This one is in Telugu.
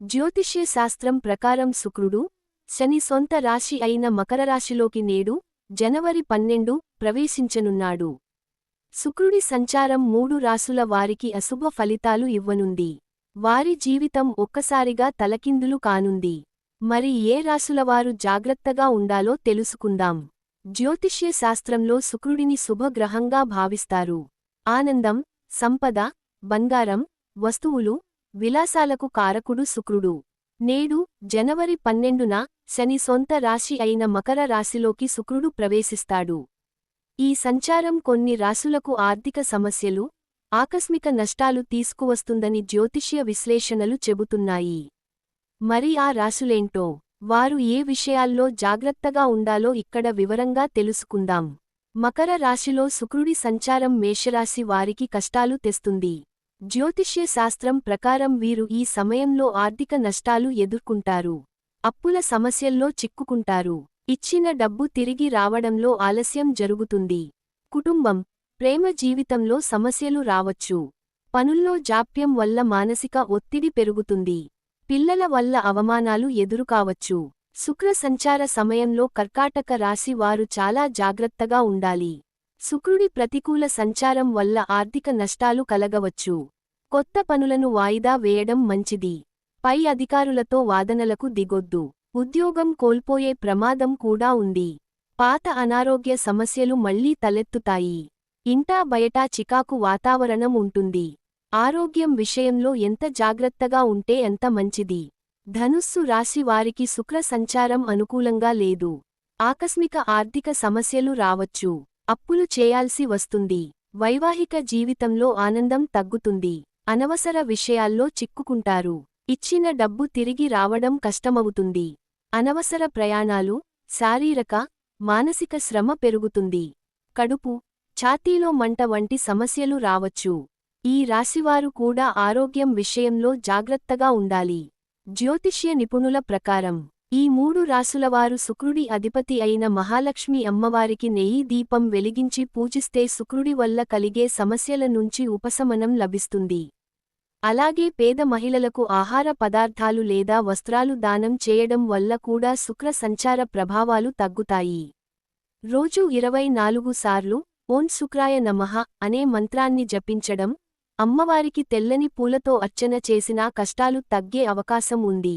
జ్యోతిష్య శాస్త్రం ప్రకారం శుక్రుడు శని సొంత రాశి అయిన మకర రాశిలోకి నేడు జనవరి పన్నెండు ప్రవేశించనున్నాడు. శుక్రుడి సంచారం మూడు రాసుల వారికి అశుభ ఫలితాలు ఇవ్వనుంది. వారి జీవితం ఒక్కసారిగా తలకిందులు కానుంది. మరి ఏ రాసులవారు జాగ్రత్తగా ఉండాలో తెలుసుకుందాం. జ్యోతిష్య శాస్త్రంలో శుక్రుడిని శుభగ్రహంగా భావిస్తారు. ఆనందం సంపద బంగారం వస్తువులు విలాసాలకు కారకుడు శుక్రుడు. నేడు జనవరి పన్నెండున శని సొంత రాశి అయిన మకర రాశిలోకి శుక్రుడు ప్రవేశిస్తాడు. ఈ సంచారం కొన్ని రాసులకు ఆర్థిక సమస్యలు ఆకస్మిక నష్టాలు తీసుకువస్తుందని జ్యోతిష్య విశ్లేషణలు చెబుతున్నాయి. మరి ఆ రాసులేంటో వారు ఏ విషయాల్లో జాగ్రత్తగా ఉండాలో ఇక్కడ వివరంగా తెలుసుకుందాం. మకర రాశిలో శుక్రుడి సంచారం మేషరాశి వారికి కష్టాలు తెస్తుంది. జ్యోతిష్య శాస్త్రం ప్రకారం వీరు ఈ సమయంలో ఆర్థిక నష్టాలు ఎదుర్కొంటారు. అప్పుల సమస్యల్లో చిక్కుకుంటారు. ఇచ్చిన డబ్బు తిరిగి రావడంలో ఆలస్యం జరుగుతుంది. కుటుంబం ప్రేమ జీవితంలో సమస్యలు రావచ్చు. పనుల్లో జాప్యం వల్ల మానసిక ఒత్తిడి పెరుగుతుంది. పిల్లల వల్ల అవమానాలు ఎదురుకావచ్చు. శుక్ర సంచార సమయంలో కర్కాటక రాశి వారు చాలా జాగ్రత్తగా ఉండాలి. శుక్రుడి ప్రతికూల సంచారం వల్ల ఆర్థిక నష్టాలు కలగవచ్చు. కొత్త పనులను వాయిదా వేయడం మంచిది. పై అధికారులతో వాదనలకు దిగొద్దు. ఉద్యోగం కోల్పోయే ప్రమాదం కూడా ఉంది. పాత అనారోగ్య సమస్యలు మళ్ళీ తలెత్తుతాయి. ఇంటా బయటా చికాకు వాతావరణం ఉంటుంది. ఆరోగ్యం విషయంలో ఎంత జాగ్రత్తగా ఉంటే ఎంత మంచిది. ధనుస్సు రాశి వారికి శుక్ర సంచారం అనుకూలంగా లేదు. ఆకస్మిక ఆర్థిక సమస్యలు రావచ్చు. అప్పులు చేయాల్సి వస్తుంది. వైవాహిక జీవితంలో ఆనందం తగ్గుతుంది. అనవసర విషయాల్లో చిక్కుకుంటారు. ఇచ్చిన డబ్బు తిరిగి రావడం కష్టమవుతుంది. అనవసర ప్రయాణాలు శారీరక మానసిక శ్రమ పెరుగుతుంది. కడుపు ఛాతీలో మంట వంటి సమస్యలు రావచ్చు. ఈ రాశివారు కూడా ఆరోగ్యం విషయంలో జాగ్రత్తగా ఉండాలి. జ్యోతిష్య నిపుణుల ప్రకారం ఈ మూడు రాసులవారు శుక్రుడి అధిపతి అయిన మహాలక్ష్మి అమ్మవారికి నెయ్యి దీపం వెలిగించి పూజిస్తే శుక్రుడి వల్ల కలిగే సమస్యల నుంచి ఉపశమనం లభిస్తుంది. అలాగే పేద మహిళలకు ఆహార పదార్థాలు లేదా వస్త్రాలు దానం చేయడం వల్ల కూడా శుక్ర సంచార ప్రభావాలు తగ్గుతాయి. రోజూ ఇరవై నాలుగు సార్లు ఓం శుక్రాయ నమః అనే మంత్రాన్ని జపించడం అమ్మవారికి తెల్లని పూలతో అర్చన చేసినా కష్టాలు తగ్గే అవకాశం ఉంది.